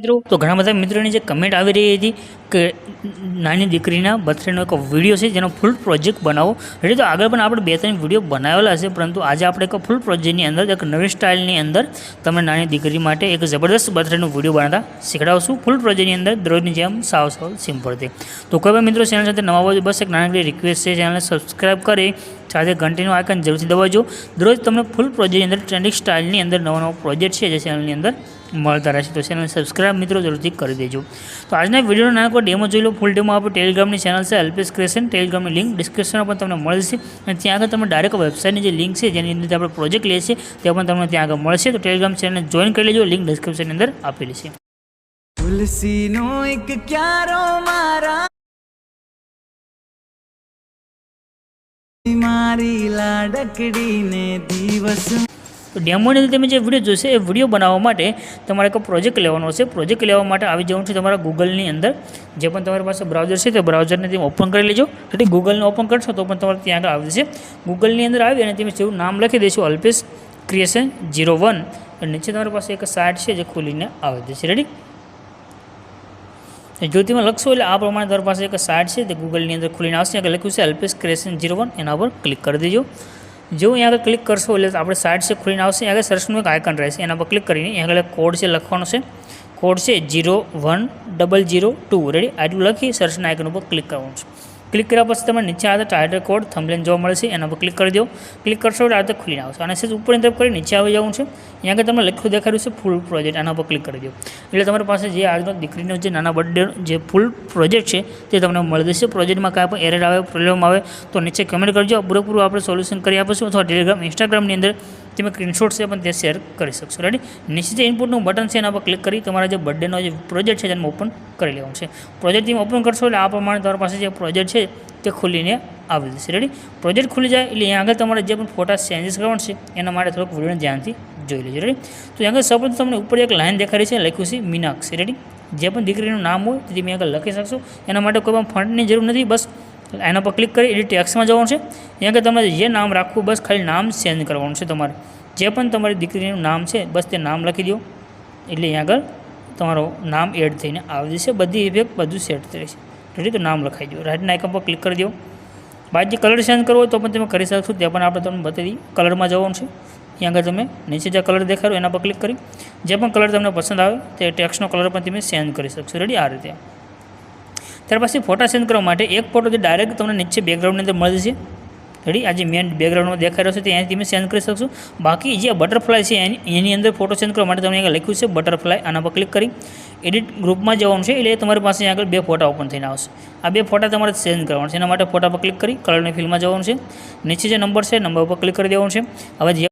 મિત્રો, તો ઘણા બધા મિત્રોની જે કમેન્ટ આવી રહી હતી કે નાની દીકરીના બર્થડેનો એક વીડિયો છે, જેનો ફૂલ પ્રોજેક્ટ બનાવો. એટલે તો આગળ પણ આપણે બે ત્રણ વીડિયો બનાવેલા છે પરંતુ આજે આપણે એક ફૂલ પ્રોજેક્ટની અંદર, એક નવી સ્ટાઇલની અંદર તમે નાની દીકરી માટે એક જબરદસ્ત બર્થડેનો વીડિયો બનાવતા શીખડાવશું. ફૂલ પ્રોજેક્ટની અંદર દરરોજની જેમ સાવ સાવ સિમ્પલથી. તો કોઈ પણ મિત્રો ચેનલ સાથે નવા હોય બસ એક નાનકડી રિક્વેસ્ટ છે ચેનલને સબસ્ક્રાઈબ કરી સાથે ઘંટીનું આઇકન જરૂરથી દબાવજો. દરરોજ તમને ફૂલ પ્રોજેક્ટની અંદર ટ્રેન્ડિંગ સ્ટાઇલની અંદર નવો નવો પ્રોજેક્ટ છે, જે ચેનલની અંદર મળતા રહેશે. તો ચેનલ સબસ્ક્રાઈબ મિત્રો જરૂરથી કરી દેજો. તો આજના વિડીયોનો નાનકો ડેમો જોઈ લો. ફૂલ ડેમો આપણે ટેલિગ્રામની ચેનલ છે. એલપીએસ ક્રેશન ટેલિગ્રામની લિંક ડિસ્ક્રિપ્શનમાં પણ તમને મળશે અને ત્યાં આગળ તમે ડાયરેક્ટ વેબસાઇટની જે લિંક છે, જેની અંદર આપણે પ્રોજેક્ટ લઈએ છીએ, તે પણ તમને ત્યાં આગળ મળશે. તો ટેલિગ્રામ ચેનલને જોઈન કરી લેજો. લિંક ડિસ્ક્રિપ્શનની અંદર આપેલી છે તુલસીનો એક ક્યારો મારા દિવસ તો ડેમોની અંદર તમે જે વીડિયો જોશે, એ વીડિયો બનાવવા માટે તમારે એક પ્રોજેક્ટ લેવાનો છે. પ્રોજેક્ટ લેવા માટે આવી જવાનું છે તમારા ગૂગલની અંદર. જે પણ તમારી પાસે બ્રાઉઝર છે, તે બ્રાઉઝરને તમે ઓપન કરી લેજો. એટલે ગૂગલને ઓપન કરશો, તો પણ તમારે ત્યાં આગળ આવી જશે. ગૂગલની અંદર આવી અને તમે જેવું નામ લખી દેશો અલ્પેશ ક્રિએશન જીરો વન અને નીચે તમારી પાસે એક સાઇટ છે, જે ખોલીને આવી જશે. રેડી જો તમે લખશો એટલે આ પ્રમાણે તમારી પાસે એક સાઇટ છે, તે ગૂગલની અંદર ખોલીને આવશે. આગળ લખ્યું છે અલ્પેશ ક્રિએશન જીરો વન એના પર ક્લિક કરી દેજો. જો અહીંયા આગળ ક્લિક કરશો એટલે આપણે સાઇડ છે ખુલીને આવશે. આગળ સર્ચનું એક આઇકન રહેશે. એના પર ક્લિક કરીને અહીંયા આગળ કોડ છે લખવાનો છે. કોડ છે zero one double zero two ready આટલું લખી સર્ચના આઇકન ઉપર ક્લિક કરવાનું છે. ક્લિક કર્યા પછી તમને નીચે આવતા ટાઈટલ કોડ થંબલેન જોવા મળશે એના પર ક્લિક કરી દો. ક્લિક કરશો એટલે આ ખુલીને આવશે. અને સેજ ઉપરની તરફ કરી નીચે આવી જવું છે. અહીંયા આગળ તમને લખ્યું દેખાડ્યું છે ફૂલ પ્રોજેક્ટ આના પર ક્લિક કરી દો. એટલે તમારી પાસે જે આજનો દીકરીનો જે નાના બર્થડે જે ફૂલ પ્રોજેક્ટ છે, તે તમને મળી જશે. પ્રોજેક્ટમાં કાંઈ પણ એરર આવે પ્રોબ્લેમ આવે, તો નીચે કમેન્ટ કરજો. પૂરેપૂરું આપણે સોલ્યુશન કરી આપીશું. અથવા ટેલિગ્રામ ઇન્સ્ટાગ્રામની અંદર તમે સ્ક્રીનશોટ છે પણ તે શેર કરી શકશો. રેડી નીચે જે ઇનપુટનું બટન છે, એના પર ક્લિક કરી તમારા જે બર્થડેનો જે પ્રોજેક્ટ છે, તેને ઓપન કરી લેવાનું છે. પ્રોજેક્ટ તમે ઓપન કરશો એટલે આ પ્રમાણે તમારી પાસે જે પ્રોજેક્ટ છે તે ખુલીને આવી જશે રેડી પ્રોજેક્ટ ખુલી જાય એટલે અહીંયા આગળ તમારે જે પણ ફોટા ચેન્જીસ કરવાનું છે, એના માટે થોડુંક વિડીયોને ધ્યાનથી જોઈ લેજો. રેડી તો આગળ સૌપ્રથમ તમને ઉપર એક લાઇન દેખાડી છે, લખ્યું છે મીનાક્ષી. રેડી જે પણ દીકરીનું નામ હોય તે તમે આગળ લખી શકશો. એના માટે કોઈ પણ ફંડની જરૂર નથી, બસ એના પર ક્લિક કરી એટલે ટેક્સમાં જવાનું છે. અહીંયા આગળ તમારે જે નામ રાખવું, બસ ખાલી નામ ચેન્જ કરવાનું છે તમારે. જે પણ તમારી દીકરીનું નામ છે, બસ તે નામ લખી દો. એટલે અહીંયા આગળ તમારો નામ એડ થઈને આવી જશે. બધી ઇફેક્ટ બધું સેટ થઈ છે રેડી તો નામ લખાઈ દો રાઇટના આઇકન પર ક્લિક કરી દો બાકી કલર ચેન્જ કરવો તો પણ તમે કરી શકશો. તે પણ આપણે તમને બતાવી કલરમાં જવાનું છે. અહીંયા આગળ તમે નીચે જે કલર દેખાડો એના પર ક્લિક કરી. જે પણ કલર તમને પસંદ આવે તે ટેક્સનો કલર પણ તમે ચેન્જ કરી શકશો. રેડી આ રીતે. ત્યાર પછી ફોટા ચેન્જ કરવા માટે એક ફોટો જે ડાયરેક્ટ તમને નીચે બેકગ્રાઉન્ડની અંદર મળી જશે. રેડી આ જે મેન બેકગ્રાઉન્ડમાં દેખાઈ રહ્યો છે, તે અહીંથી તમે સેન્ડ કરી શકશો. બાકી જે બટરફ્લાય છે, એની અંદર ફોટો સેન્ડ કરવા માટે તમને અહીંયા લખ્યું છે બટરફ્લાય આના પર ક્લિક કરી એડિટ ગ્રુપમાં જવાનું છે, એટલે તમારી પાસે આગળ બે ફોટા ઓપન થઈને આવશે. આ બે ફોટા તમારે સેન્ડ કરવાના છે. એના માટે ફોટા પર ક્લિક કરી કલરની ફિલ્ડમાં જવાનું છે. નીચે જે નંબર છે નંબર પર ક્લિક કરી દેવાનું છે. હવે જે